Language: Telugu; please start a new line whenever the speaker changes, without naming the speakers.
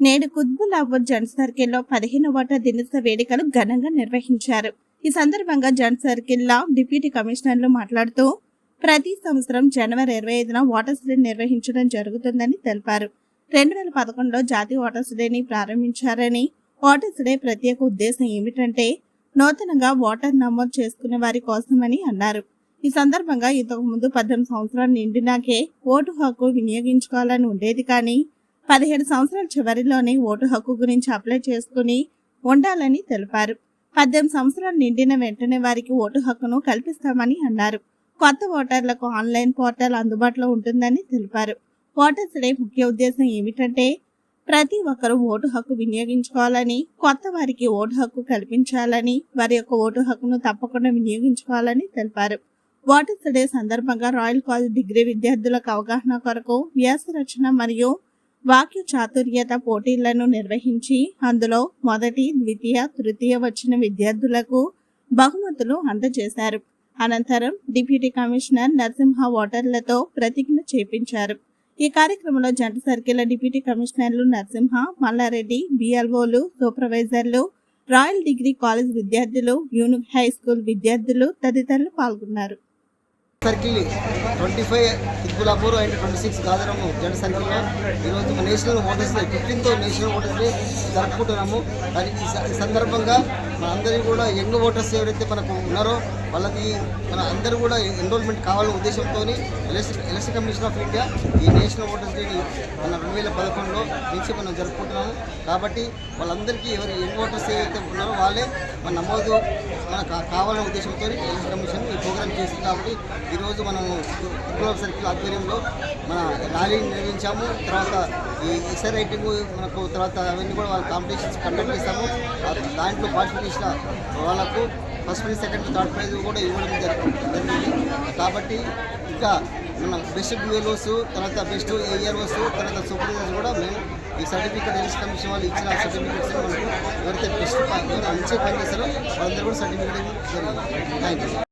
నేడు కుత్బులాపూర్ జన్ సర్కిల్లో పదిహేను వాటా దినోత్సవ వేడుకలు ఘనంగా నిర్వహించారు. ఈ సందర్భంగా జన్ సర్కిల్లో డిప్యూటీ కమిషనర్లు మాట్లాడుతూ ప్రతి సంవత్సరం జనవరి ఇరవై ఐదున వాటర్ డే నిర్వహించడం జరుగుతుందని తెలిపారు. రెండు వేల పదకొండులో జాతీయ ఓటర్స్ డేని ప్రారంభించారని వాటర్ డే ప్రత్యేక ఉద్దేశం ఏమిటంటే నూతనంగా వాటర్ నమోదు చేసుకునే వారి కోసమని అన్నారు. ఈ సందర్భంగా ఇంతకు ముందు పద్దెనిమిది సంవత్సరాలు నిండినాకే ఓటు హక్కు వినియోగించుకోవాలని ఉండేది కానీ పదిహేడు సంవత్సరాల చివరిలోనే ఓటు హక్కు గురించి అప్లై చేసుకుని ఉండాలని తెలిపారు. పద్దెనిమిది సంవత్సరాలు నిండిన వెంటనే వారికి ఓటు హక్కును కల్పిస్తామని అన్నారు. కొత్త ఓటర్లకు ఆన్లైన్ పోర్టల్ అందుబాటులో ఉంటుందని తెలిపారు. ఓటర్స్ డే ముఖ్య ఉద్దేశం ఏమిటంటే ప్రతి ఒక్కరూ ఓటు హక్కు వినియోగించుకోవాలని కొత్త వారికి ఓటు హక్కు కల్పించాలని వారి యొక్క ఓటు హక్కును తప్పకుండా వినియోగించుకోవాలని తెలిపారు. ఓటర్స్ డే సందర్భంగా రాయల్ కాలేజ్ డిగ్రీ విద్యార్థులకు అవగాహన కొరకు వ్యాస రచన మరియు వాక్య చాతుర్యత పోటీలను నిర్వహించి అందులో మొదటి ద్వితీయ తృతీయ వచ్చిన విద్యార్థులకు బహుమతులు అందజేశారు. అనంతరం డిప్యూటీ కమిషనర్ నరసింహ ఓటర్లతో ప్రతిజ్ఞ చేపించారు. ఈ కార్యక్రమంలో జంట సర్కిల్ డిప్యూటీ కమిషనర్లు నరసింహ మల్లారెడ్డి బిఎల్ఓలు సూపర్వైజర్లు రాయల్ డిగ్రీ కాలేజ్ విద్యార్థులు యూనిక్ హై స్కూల్ విద్యార్థులు తదితరులు పాల్గొన్నారు.
Circle twenty five Hidbullapur and twenty six గాదరము జంట సర్కిల్లో ఈరోజు national voters day fifteenth national voters day జరుపుకుంటున్నాము. దానికి ఈ సందర్భంగా మనందరికీ కూడా యంగ్ ఓటర్స్ ఎవరైతే మనకు ఉన్నారో వాళ్ళకి మన అందరూ కూడా ఎన్రోల్మెంట్ కావాలనే ఉద్దేశంతో election election commission of India ఈ నేషనల్ ఓటర్స్ డేని మన రెండు వేల పదకొండులో నుంచి మనం జరుపుకుంటున్నాము. కాబట్టి వాళ్ళందరికీ ఎవరు యంగ్ ఓటర్స్ ఏవైతే ఉన్నారో వాళ్ళే మన నమోదు మన కా- కావాలనే ఉద్దేశంతో ఎలక్షన్ కమిషన్ ఈ ప్రోగ్రామ్ చేస్తుంది కాబట్టి ఈరోజు మనము విప్లవ సర్కిల్ ఆధ్వర్యంలో మన ర్యాలీని నిర్వహించాము. తర్వాత ఈ ఎస్ఆర్ రైటింగ్ మనకు తర్వాత అవన్నీ కూడా వాళ్ళ కాంపిటీషన్స్ కండక్ట్ చేస్తాము. దాంట్లో పార్టిసిపేట్ చేసిన వాళ్ళకు first prize second third prize కూడా ఇవ్వడం జరుగుతుంది జరిగింది. కాబట్టి ఇంకా మన బెస్ట్ బిఎల్ఓస్ తర్వాత బెస్ట్ ఏఆర్ఓస్ తర్వాత సూపర్వైజర్స్ కూడా మేము ఈ సర్టిఫికేట్ ఎలక్షన్ కమిషన్ వాళ్ళు ఇచ్చిన సర్టిఫికేట్స్ మనకు ఎవరైతే బెస్ట్ ఎవరు మంచిగా పనిచేస్తారో వాళ్ళందరూ కూడా సర్టిఫికేట్ జరిగింది. Thank you